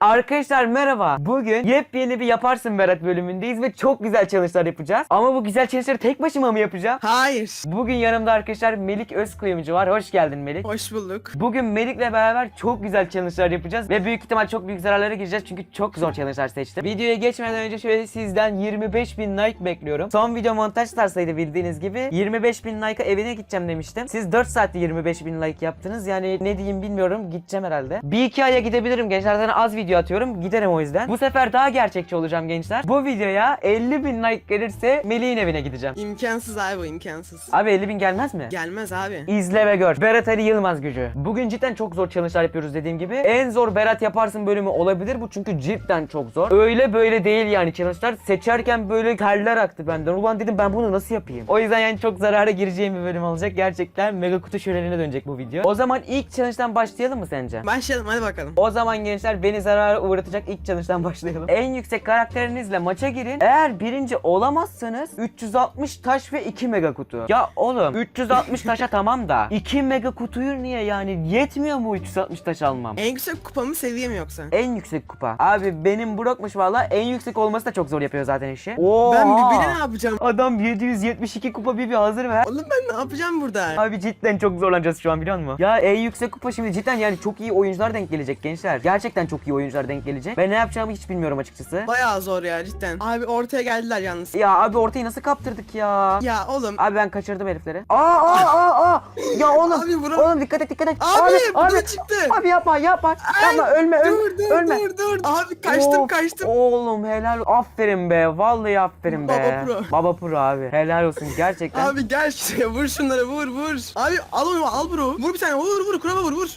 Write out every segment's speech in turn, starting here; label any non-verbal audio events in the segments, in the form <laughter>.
Arkadaşlar merhaba. Bugün yepyeni bir Yaparsın Berat bölümündeyiz ve çok güzel challenge'lar yapacağız. Ama bu güzel challenge'ları tek başıma mı yapacağım? Hayır. Bugün yanımda arkadaşlar Melik Özkuyumcu var. Hoş geldin Melik. Hoş bulduk. Bugün Melik'le beraber çok güzel challenge'lar yapacağız ve büyük ihtimal çok büyük zararlara gireceğiz çünkü çok zor challenge'lar seçtim. Videoya geçmeden önce şöyle sizden 25 bin like bekliyorum. Son video montaj tarzıydı bildiğiniz gibi. 25 bin like'a evine gideceğim demiştim. Siz 4 saatte 25 bin like yaptınız. Yani ne diyeyim bilmiyorum. Gideceğim herhalde. Bir iki aya gidebilirim gençler. Zaten az video atıyorum. Giderim o yüzden. Bu sefer daha gerçekçi olacağım gençler. Bu videoya 50 bin like gelirse Melik'in evine gideceğim. İmkansız abi bu imkansız. Abi 50 bin gelmez mi? Gelmez abi. İzle ve gör. Berat Ali Yılmaz gücü. Bugün cidden çok zor challenge'lar yapıyoruz dediğim gibi. En zor Berat yaparsın bölümü olabilir bu çünkü cidden çok zor. Öyle böyle değil yani challenge'lar. Seçerken böyle terler aktı benden. Ulan dedim ben bunu nasıl yapayım? O yüzden yani çok zarara gireceğim bir bölüm olacak. Gerçekten mega kutu şölenine dönecek bu video. O zaman ilk challenge'dan başlayalım mı sence? Başlayalım hadi bakalım. O zaman gençler beni zarara uğratacak ilk challenge'dan başlayalım. En yüksek karakterinizle maça girin. Eğer birinci olamazsanız 360 taş ve 2 mega kutu. Ya oğlum 360 <laughs> taşa tamam da 2 mega kutuyu niye yani yetmiyor mu 360 taş almam? En yüksek kupamı seviye mi yoksa? En yüksek kupa. Abi benim Brock'muş valla en yüksek olması da çok zor yapıyor zaten işi. Oo. Ben birbirine ne yapacağım? Adam 772 kupa bir bir hazır ver. Oğlum ben ne yapacağım burada? Abi cidden çok zorlanacağız şu an biliyor musun? Ya en yüksek kupa şimdi cidden yani çok iyi oyuncular denk gelecek gençler. Gerçekten çok iyi oyuncular denk gelecek. Ve ne yapacağımı hiç bilmiyorum açıkçası. Bayağı zor ya cidden. Abi ortaya geldiler yalnız. Ya abi ortayı nasıl kaptırdık ya? Ya oğlum. Abi ben kaçırdım herifleri. Aa aa aa aa. Ya oğlum. Abi bura- Oğlum dikkat et dikkat et. Abi, bu da çıktı. Abi yapma yapma. yapma ölme ölme. dur dur ölme. dur dur. Abi kaçtım Of, kaçtım. Oğlum helal. Aferin be. Vallahi aferin be. Baba pro. Baba pro abi. Helal olsun gerçekten. Abi gel şuraya vur şunları vur vur. Abi al onu al bro. Vur bir tane vur vur kuraba vur vur.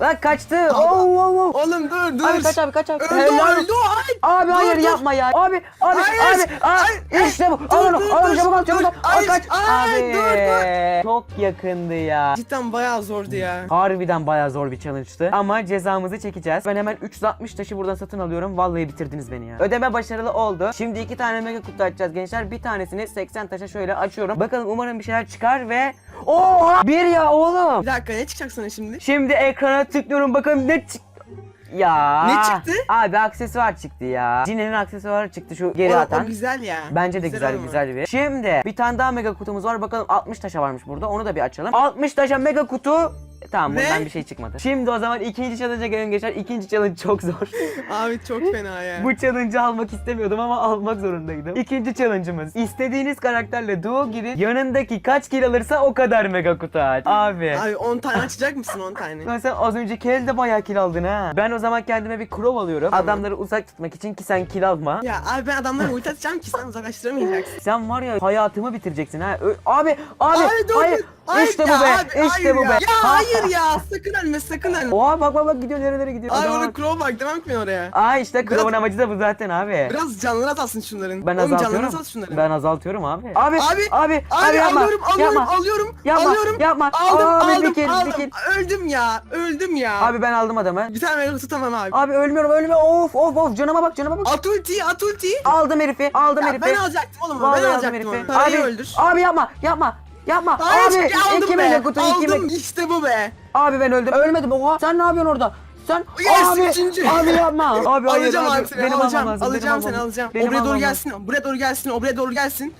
Lan kaçtı. Oo, oo, oo. Oğlum dur dur. Abi kaç abi kaç abi. Öldü Helal. öldü ay. Abi hayır dur. yapma ya. Abi abi Hayır, abi. Hayır, işte bu. dur, Al onu. dur, Al onu dur, çabuk al çabuk dur. al. Ay, kaç. ay, Abi. dur, Çok yakındı ya. Cidden bayağı zordu ya. Harbiden bayağı zor bir challenge'tı. Ama cezamızı çekeceğiz. Ben hemen 360 taşı buradan satın alıyorum. Vallahi bitirdiniz beni ya. Ödeme başarılı oldu. Şimdi iki tane mega kutu açacağız gençler. Bir tanesini 80 taşa şöyle açıyorum. Bakalım umarım bir şeyler çıkar ve... Oha! Bir ya oğlum. Bir dakika ne çıkacak sana şimdi? Şimdi ekrana tıklıyorum bakalım ne çık... Ya. Ne çıktı? Abi aksesuar çıktı ya. Cine'nin aksesuarı çıktı şu geri o, atan. o güzel ya. Bence de güzel ama. güzel bir. Şimdi bir tane daha mega kutumuz var. Bakalım 60 taşa varmış burada. Onu da bir açalım. 60 taşa mega kutu. Tamam Ne? bundan bir şey çıkmadı. Şimdi o zaman ikinci challenge'a gelin geçer. İkinci challenge çok zor. <laughs> Abi çok fena ya. Bu challenge'ı almak istemiyordum ama almak zorundaydım. İkinci challenge'ımız. İstediğiniz karakterle duo girin. Yanındaki kaç kill alırsa o kadar mega kutu aç. Abi. Abi 10 tane açacak mısın 10 tane? Lan sen az önceki elde bayağı kill aldın ha. Ben o zaman kendime bir crow alıyorum. Tamam. Adamları uzak tutmak için ki sen kill alma. Ya abi ben adamlara ulti atacağım ki sen uzaklaştıramayacaksın. Sen var ya hayatımı bitireceksin ha. Ö- abi, abi, Abi dur hayır. dur. İşte bu be. abi, işte bu be. Ya Ha- hayır ya sakın ölme sakın ölme. Oha bak bak bak gidiyor nerelere gidiyor. Abi orada crow bak demem ki oraya. Aa işte Biraz- crow'un amacı da bu zaten abi. Biraz canları azalsın şunların. Ben Oğlum azaltıyorum. azalt şunların. Ben azaltıyorum abi. Abi, Abi, abi, Abi, yapma. alıyorum alıyorum yapma. alıyorum Yapma, alıyorum. yapma. Aldım Abi, bir aldım bir aldım. kill. Öldüm ya öldüm ya. Abi ben aldım adamı. Bir tane mega tutamam abi. Abi ölmüyorum ölmüyorum. Of of of canıma bak canıma bak. At ultiyi at ultiyi. Aldım herifi. Aldım Ya herifi. ben alacaktım oğlum ben alacaktım herifi. Abi, öldür. abi yapma yapma. Yapma. Hayır abi aldım iki be. mega kutu iki aldım mega. işte bu be. Abi ben öldüm. Ölmedim. Oha. Sen ne yapıyorsun orada? Sen Yes, abi üçüncü. abi yapma. Abi hayır alacağım abi. abi seni Benim alacağım. alacağım benim seni alacağım. Benim doğru gelsin. Buraya doğru gelsin. O buraya doğru gelsin.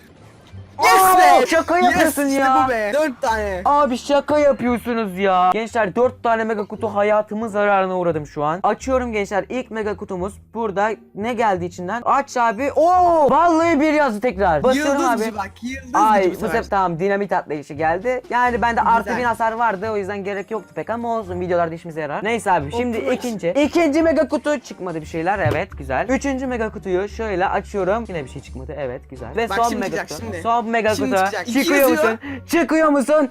Yes be. şaka yapıyorsun yes, ya. işte bu be. Dört tane. Abi şaka yapıyorsunuz ya. Gençler 4 tane mega kutu hayatımın zararına uğradım şu an. Açıyorum gençler. İlk mega kutumuz burada. Ne geldi içinden? Aç abi. Oo! Vallahi bir yazdı tekrar. Basıyorum Yıldız abi. bak. Yıldız Ay bu sefer tamam dinamit atlayışı geldi. Yani bende artı bin hasar vardı o yüzden gerek yoktu pek ama olsun videolarda işimize yarar. Neyse abi şimdi Otur. ikinci. İkinci mega kutu çıkmadı bir şeyler evet güzel. Üçüncü mega kutuyu şöyle açıyorum. Yine bir şey çıkmadı evet güzel. Ve Bak son şimdi mega kutu. şimdi. Son mega Şimdi kutu. çıkacak. İki Çıkıyor yazıyor. musun? Çıkıyor musun?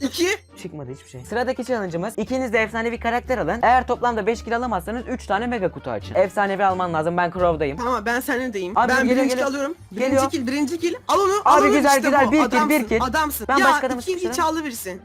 İki. Çıkmadı hiçbir şey. Sıradaki challenge'ımız ikiniz de efsanevi karakter alın. Eğer toplamda 5 kill alamazsanız 3 tane mega kutu açın. Efsanevi alman lazım. Ben Crow'dayım. Tamam ben seninle deyim. Abi, ben geliyor, birinci geliyor. alıyorum. Birinci Geliyor. kill, birinci kill. Al onu, al Abi onu güzel, işte güzel. bu. Bir kill, bir Adamsın, kill. Adamsın. Ben ya, başka adamı ikinciyi sıkıştırırım. çaldı birisi.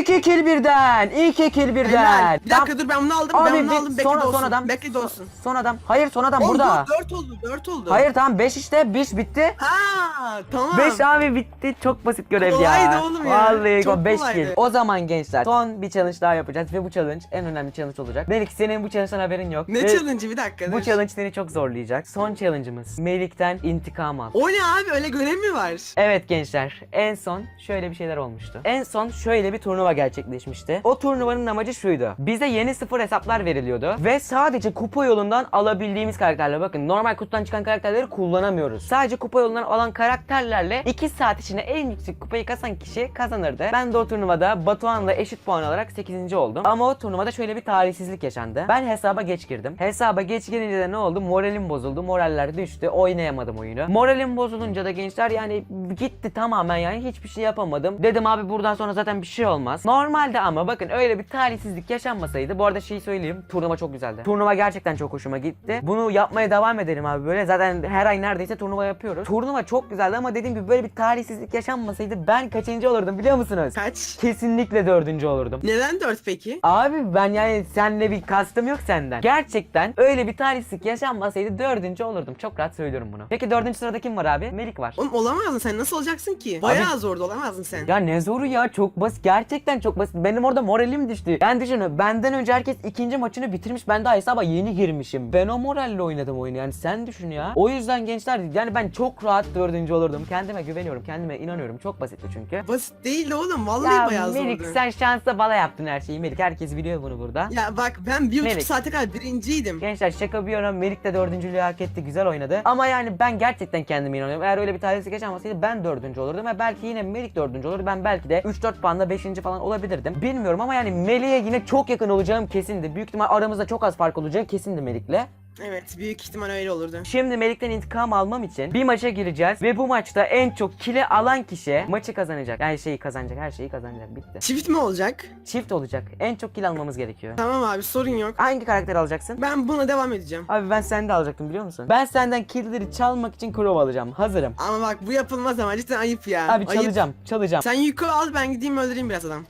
İki kill birden. İki kill birden. Helal. Bir dakika dur ben bunu aldım. Abi ben bunu bir- aldım. Bekle sonra- olsun. adam. Bekle de olsun. Son adam. Hayır son adam burada. dur, Dört oldu. Dört oldu. Hayır tamam 5 işte 5 bitti. Ha tamam. 5 abi bitti. Çok basit görev ya. Kolaydı oğlum ya. Vallahi Çok 5 kolaydı. kill. O zaman gençler son bir challenge daha yapacağız ve bu challenge en önemli challenge olacak. Melik senin bu challenge'dan haberin yok. Ne Ve challenge'ı bir dakika. Bu dur. challenge seni çok zorlayacak. Son challenge'ımız. Melik'ten intikam al. O ne abi öyle görev mi var? Evet gençler en son şöyle bir şeyler olmuştu. En son şöyle bir turnuva gerçekleşmişti. O turnuvanın amacı şuydu. Bize yeni sıfır hesaplar veriliyordu ve sadece kupa yolundan alabildiğimiz karakterler bakın normal kutudan çıkan karakterleri kullanamıyoruz. Sadece kupa yolundan alan karakterlerle 2 saat içinde en yüksek kupayı kazan kişi kazanırdı. Ben de o turnuvada Batuhan'la eşit puan alarak 8. oldum. Ama o turnuvada şöyle bir talihsizlik yaşandı. Ben hesaba geç girdim. Hesaba geç girince de ne oldu? Moralim bozuldu. Moraller düştü. Oynayamadım oyunu. Moralim bozulunca da gençler yani gitti tamamen yani hiçbir şey yapamadım. Dedim abi buradan sonra zaten bir şey olmaz. Normalde ama bakın öyle bir talihsizlik yaşanmasaydı. Bu arada şeyi söyleyeyim. Turnuva çok güzeldi. Turnuva gerçekten çok hoşuma gitti. Bunu yapmaya devam edelim abi böyle. Zaten her ay neredeyse turnuva yapıyoruz. Turnuva çok güzeldi ama dediğim gibi böyle bir talihsizlik yaşanmasaydı ben kaçıncı olurdum biliyor musunuz? Kaç? Kesinlikle dördüncü olurdum. Neden dört peki? Abi ben yani seninle bir kastım yok senden. Gerçekten öyle bir talihsizlik yaşanmasaydı dördüncü olurdum. Çok rahat söylüyorum bunu. Peki dördüncü sırada kim var abi? Melik var. Oğlum olamazdın sen nasıl olacaksın ki? Bayağı zordu olamazdın sen. Ya ne zoru ya çok basit gerçekten çok basit benim orada moralim düştü ben düşünün benden önce herkes ikinci maçını bitirmiş ben daha hesaba yeni girmişim ben o moralle oynadım oyunu yani sen düşün ya o yüzden gençler yani ben çok rahat dördüncü olurdum kendime güveniyorum kendime inanıyorum çok basitti çünkü Basit değildi oğlum vallahi ya bayağı Melik zordu. sen şansa bala yaptın her şeyi Melik herkes biliyor bunu burada Ya bak ben bir buçuk Melik. saate kadar birinciydim. Gençler şaka bir yana Melik de dördüncülüğü hak etti güzel oynadı. Ama yani ben gerçekten kendime inanıyorum. Eğer öyle bir talihsizlik yaşanmasaydı ben dördüncü olurdum ve belki yine Melik dördüncü olurdu. Ben belki de 3-4 puanla beşinci falan olabilirdim. Bilmiyorum ama yani Melik'e yine çok yakın olacağım kesindi. Büyük ihtimal aramızda çok az fark olacağı kesindi Melik'le. Evet büyük ihtimal öyle olurdu. Şimdi Melik'ten intikam almam için bir maça gireceğiz ve bu maçta en çok kili alan kişi maçı kazanacak. Yani şeyi kazanacak, her şeyi kazanacak. Bitti. Çift mi olacak? Çift olacak. En çok kill almamız gerekiyor. Tamam abi sorun yok. Hangi karakter alacaksın? Ben buna devam edeceğim. Abi ben sende alacaktım biliyor musun? Ben senden killleri çalmak için Crow alacağım. Hazırım. Ama bak bu yapılmaz ama cidden ayıp ya. Abi Ayıp. çalacağım, çalacağım. Sen yükü al ben gideyim öldüreyim biraz adam.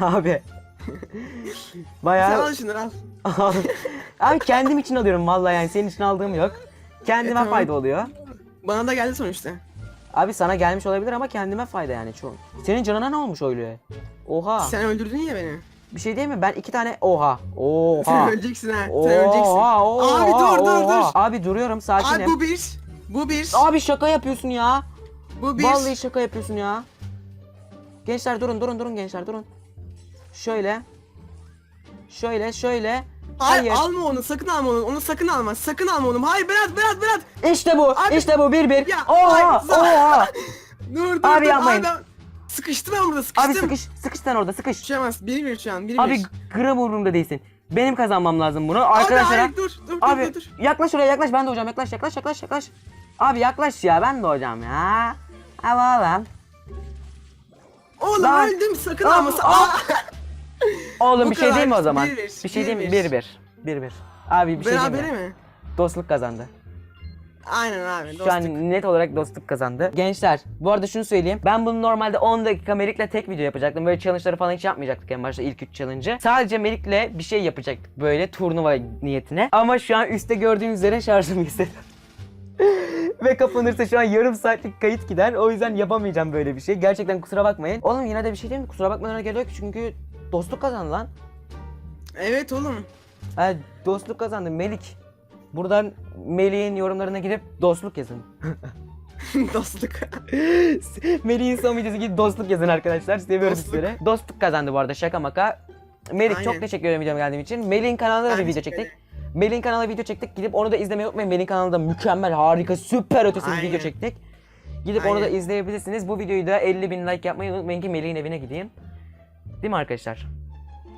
<laughs> Abi. Sen Bayağı al şunları al. Abi kendim için alıyorum vallahi yani senin için aldığım yok. Kendime E, tamam. fayda oluyor. Bana da geldi sonuçta. Abi sana gelmiş olabilir ama kendime fayda yani çoğu. Senin canına ne olmuş öyle? Oha. Sen öldürdün ya beni. Bir şey değil mi? Ben iki tane oha. Oha. Sen öleceksin ha. Oha, Sen öleceksin. oha, Abi dur, dur, oha. dur. Abi duruyorum sakinim. Abi bu bir. Bu bir. Abi şaka yapıyorsun ya. bu bir. Vallahi şaka yapıyorsun ya. Gençler durun durun durun gençler durun. Şöyle. Şöyle şöyle. Hayır, Hayır. alma onu sakın alma onu. Onu sakın alma. Sakın alma onu. Hayır Berat Berat Berat. İşte bu. Abi- işte bu bir bir. Ya, Oha. hayır, Oha. <laughs> Dur dur Abi dur. yapmayın. ben sıkıştım ben burada sıkıştım. Abi sıkış. Sıkış sen orada sıkış. Düşemez. Bir bir şu an. Bir Abi bir. gram umurumda değilsin. Benim kazanmam lazım bunu. Abi Arkadaşlar. hayır dur dur Abi dur dur. yaklaş oraya yaklaş ben de hocam yaklaş yaklaş yaklaş yaklaş. Abi yaklaş ya ben de hocam ya. Ama lan. Oğlum Lan. öldüm sakın alma. Aa! Oğlum Bu bir şey kadar. değil mi o zaman? Bir bir, şey değil mi? bir. Bir bir. Bir bir. Abi bir şey değil Berabere mi? mi? Dostluk kazandı. Aynen abi. Şu dostluk. an net olarak dostluk kazandı. Gençler bu arada şunu söyleyeyim. Ben bunu normalde 10 dakika Melik'le tek video yapacaktım. Böyle challenge'ları falan hiç yapmayacaktık en başta ilk 3 challenge'ı. Sadece Melik'le bir şey yapacaktık böyle turnuva niyetine. Ama şu an üstte gördüğünüz üzere şarjım yüksek. <laughs> Ve kapanırsa şu an yarım saatlik kayıt gider. O yüzden yapamayacağım böyle bir şey. Gerçekten kusura bakmayın. Oğlum yine de bir şey değil mi? Kusura bakmadan gerek yok çünkü dostluk kazandı lan. Evet oğlum. Ha, dostluk kazandı Melik. Buradan Melik'in yorumlarına gidip dostluk yazın. <laughs> dostluk. <laughs> Melih'in son videosu gibi dostluk yazın arkadaşlar. Seviyorum Dostluk. sizleri. Dostluk kazandı bu arada şaka maka. Melih çok Aynen. teşekkür ederim videoma geldiğim için. Melih'in kanalında da bir video çektik. Melih'in kanalına video çektik. Gidip onu da izlemeyi unutmayın. Melih'in kanalında mükemmel, harika, süper ötesi bir Aynen. video çektik. Gidip onu da Aynen. izleyebilirsiniz. Bu videoyu da 50 bin like yapmayı unutmayın ki Melih'in evine gideyim. Değil mi arkadaşlar?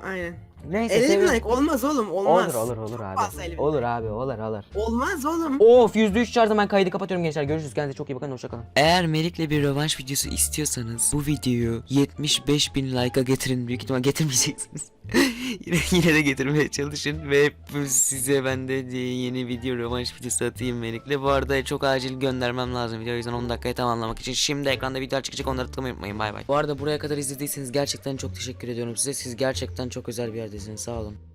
Aynen. Neyse 50 bin seviyorum. like olmaz oğlum olmaz. Olur olur olur fazla abi. 50 bin Olur abi olur olur. Olmaz oğlum. Of %3 şarjım ben kaydı kapatıyorum gençler. Görüşürüz kendinize çok iyi bakın hoşçakalın. Eğer Melik'le bir rövanş videosu istiyorsanız bu videoyu 75 bin like'a getirin büyük ihtimal getirmeyeceksiniz. Yine, <laughs> yine de getirmeye çalışın ve size ben de yeni video rövanş videosu atayım Melik'le. Bu arada çok acil göndermem lazım video o yüzden 10 dakikayı tamamlamak için. Şimdi ekranda videolar çıkacak onları tıklamayı unutmayın bay bay. Bu arada buraya kadar izlediyseniz gerçekten çok teşekkür ediyorum size. Siz gerçekten çok özel bir yerdesiniz sağ olun.